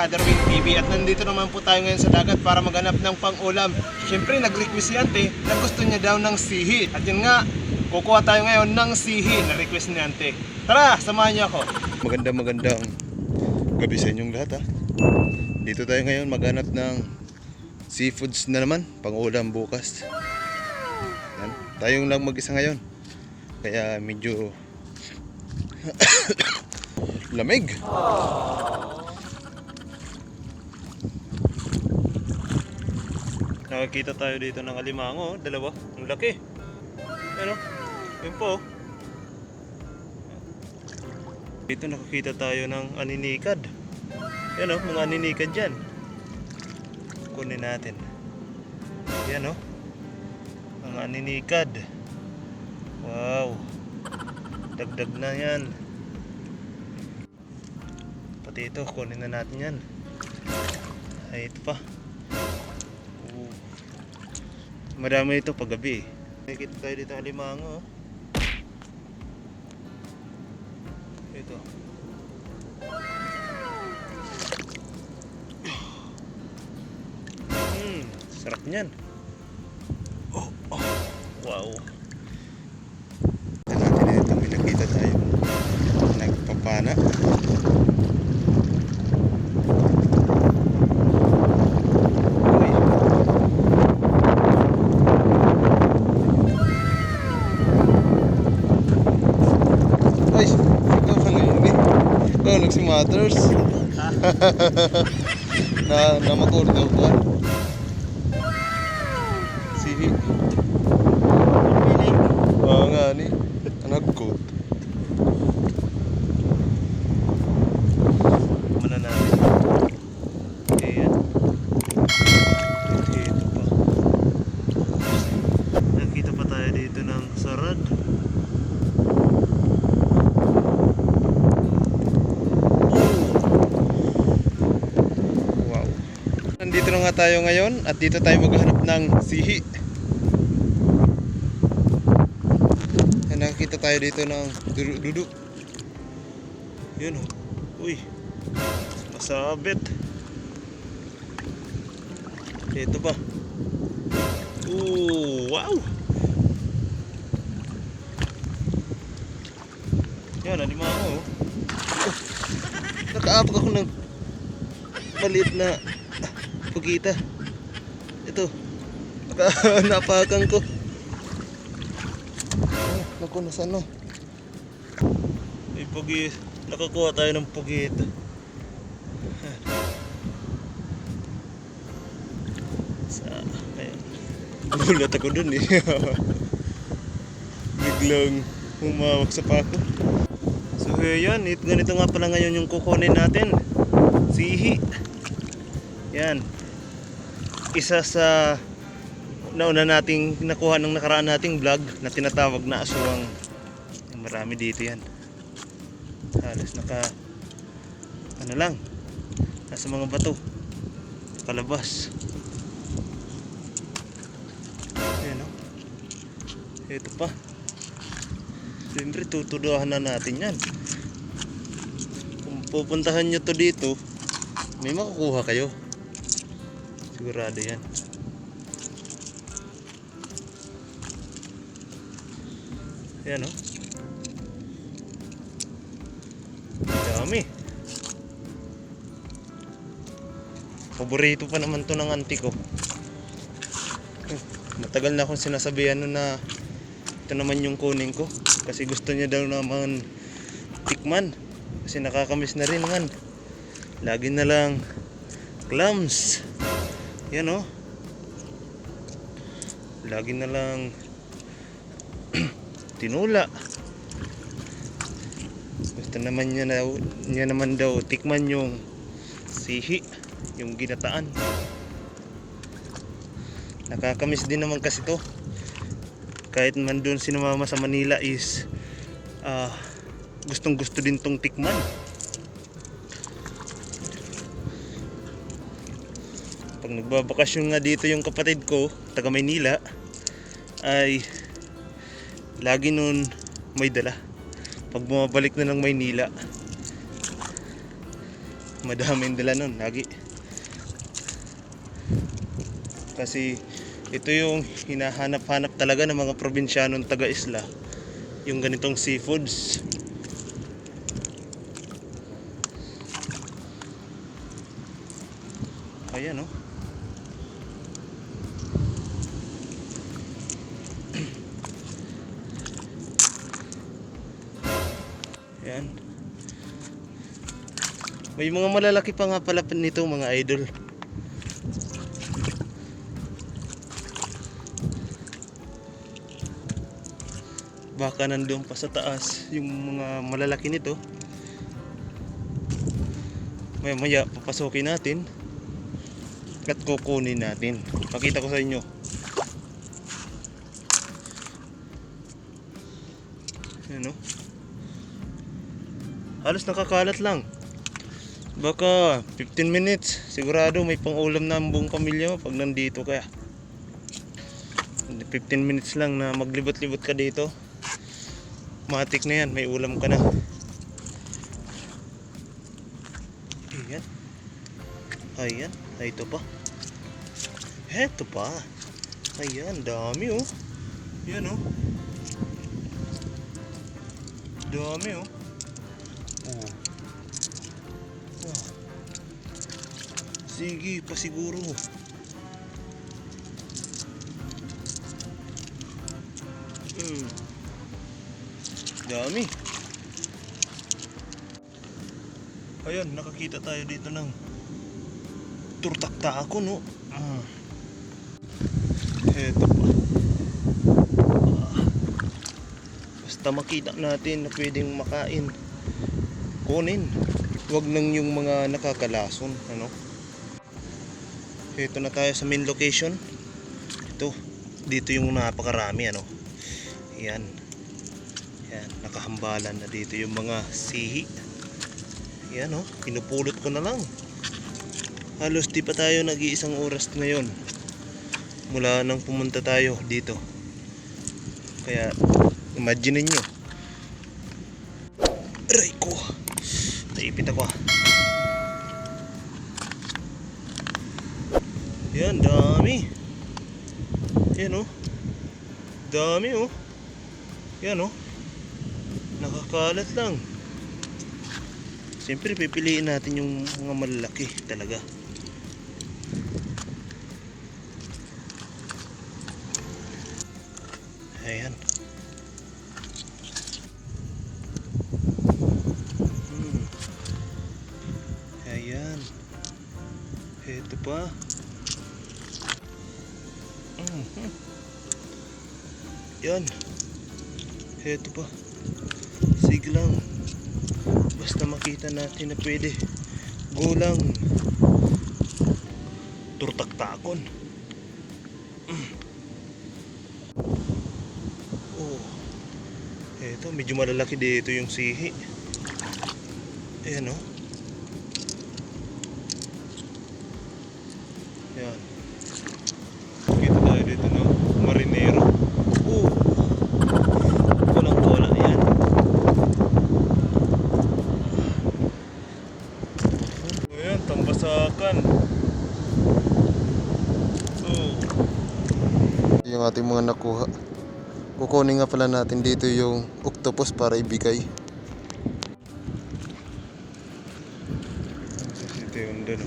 Kadarwin TV at nandito naman po tayo ngayon sa dagat para maghanap ng pang-ulam. Siyempre, nag-request si Ante na gusto niya daw ng sihi. At yun nga, kukuha tayo ngayon ng sihi na request ni Ante. Tara, samahan niyo ako. Maganda magandang gabi sa inyong lahat ha. Dito tayo ngayon maghanap ng seafoods na naman, pang-ulam bukas. Yan. Tayong lang mag-isa ngayon. Kaya medyo lamig. Nakakita tayo dito ng alimango, oh. dalawa. Ang laki. Ano? Yun po. oh. Dito nakakita tayo ng aninikad. Yan oh, mga aninikad dyan. Kunin natin. Yan oh. Mga aninikad. Wow. Dagdag na yan. Pati ito, kunin na natin yan. Ay, ito pa. Marami ito pag gabi. Nakikita tayo dito ng alimango. oh. Ito. Hmm, sarap niyan. Oh, oh, wow. Tignan natin dito, may nakita tayo. Nagpapana. Uy. Ay, ikaw pa na yun eh. Ikaw nagsimatters. na na makordo ko. Sihi. Oo nga ni. Anak ko. Mana natin. Ayan. Dito pa. Nakita pa tayo dito ng sarad. Wow. Nandito na nga tayo ngayon at dito tayo maghanap ng sihi. Yan, nakakita tayo dito ng duduk. Yun oh. Uy. Masabit. Ito pa. Ooh, wow. Yan, alimango oh. Oh, Nakaabag ako ng maliit na pugita. Ito. Napakan ko. Oh, naku, nasaan na? May pugi. Nakakuha tayo ng pugita. Sa, ayan. Gulat ako dun eh. Biglang humawak sa pako. So yun, it, ganito nga pala ngayon yung kukunin natin. Sihi. Yan. Isa sa nauna nating nakuha ng nakaraan nating vlog na tinatawag na aswang. Marami dito yan. Halos naka ano lang nasa mga bato kalabas ayan o ito pa. Siyempre tutuduhan na natin yan. Kung pupuntahan nyo to dito may makukuha kayo sigurado yan. Yan o dami. Paborito pa naman to ng auntie ko Eh, matagal na akong sinasabihan nun na ito naman yung kunin ko. Kasi gusto niya daw naman tikman. Kasi nakakamiss na rin naman lagi na lang clams yan oh. Lagi na lang tinula. Gusto naman niya, daw, niya naman daw tikman yung sihi yung ginataan. Nakakamiss din naman kasi to. Kahit man doon si mama sa Manila is ah, gustong gusto din tong tikman pag nagbabakasyon nga dito yung kapatid ko taga Maynila ay lagi nun may dala pag bumabalik na ng Maynila madaming dala nun, lagi. Kasi ito yung hinahanap-hanap talaga ng mga probinsyanong taga-isla. Yung ganitong seafoods. Ayan oh. May mga malalaki pa nga pala nito mga idol. Baka nandun pa sa taas yung mga malalaki nito. Maya maya papasokin natin at kukunin natin. Pakita ko sa inyo. Ano? Halos nakakalat lang. Baka 15 minutes. Sigurado may pang-ulam na ang buong pamilya mo pag nandito ka. 15 minutes lang na maglibot-libot ka dito. Matik na yan. May ulam ka na. Ayan. Ayan. Ay, ito pa. Eto pa. Ayan. Dami oh. Yan oh. Dami oh. Oh. Sige, pasiguro. Hmm. Dami. Ayan, nakakita tayo dito ng turtakta ako, no? Ah. Eto pa. Ah. Basta makita natin na pwedeng makain. Kunin. Huwag nang yung mga nakakalason, ano? Ito na tayo sa main location. Ito. Dito yung napakarami, ano? Yan. Yan. Nakahambalan na dito yung mga sihi. Yan, oh. Pinupulot ko na lang. Halos di pa tayo nag-iisang oras ngayon. Mula nang pumunta tayo dito. Kaya, imagine nyo. Aray ko. Naipit ako ah. Yan, dami. Yan oh. Dami oh. Yan oh. Nakakalat lang. Siyempre pipiliin natin yung mga malalaki talaga. Ayan. Hmm. Ayan. Ito pa. Mhm. Yan. Ito pa. Lang. Basta makita natin na pwede. Gulang. Turtak-takon. Mm. Oh. Ito, medyo malalaki dito yung sihi. Ayan oh. Yan. Kita tayo dito no. Marinero. Oh. Kulang-kula yan. Ayan, tambasakan. Oh. Yung ating mga nakuha. Kukunin nga pala natin dito yung octopus para ibigay. Ito yung doon.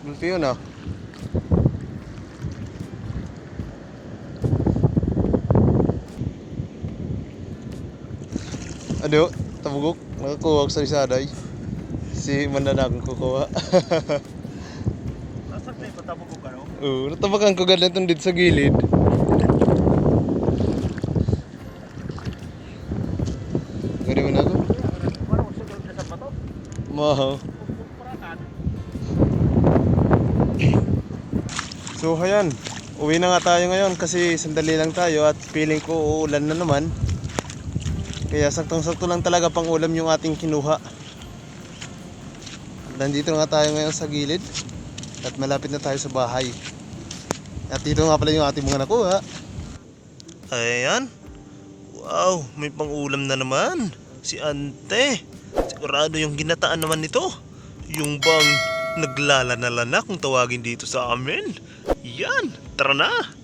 Multi yun ah. Ado, tabugok, nakakuha ko sa isaday. Si Mandanakong kukuha. Nasaan tayo patabog ko ka no? Oo, natabakan ko ganito dito sa gilid. Gari mo na ako? Parang sugal na sa bato. Mahaw. So ayan, uwi na nga tayo ngayon kasi sandali lang tayo at feeling ko uulan na naman. Kaya saktong-sakto lang talaga pang ulam yung ating kinuha. Nandito na nga tayo ngayon sa gilid at malapit na tayo sa bahay. At dito nga pala yung ating mga nakuha. Ayan. Wow, may pang-ulam na naman. Si Ante. Sigurado yung ginataan naman nito. Yung bang naglalanala na kung tawagin dito sa amin. Yan, tara na.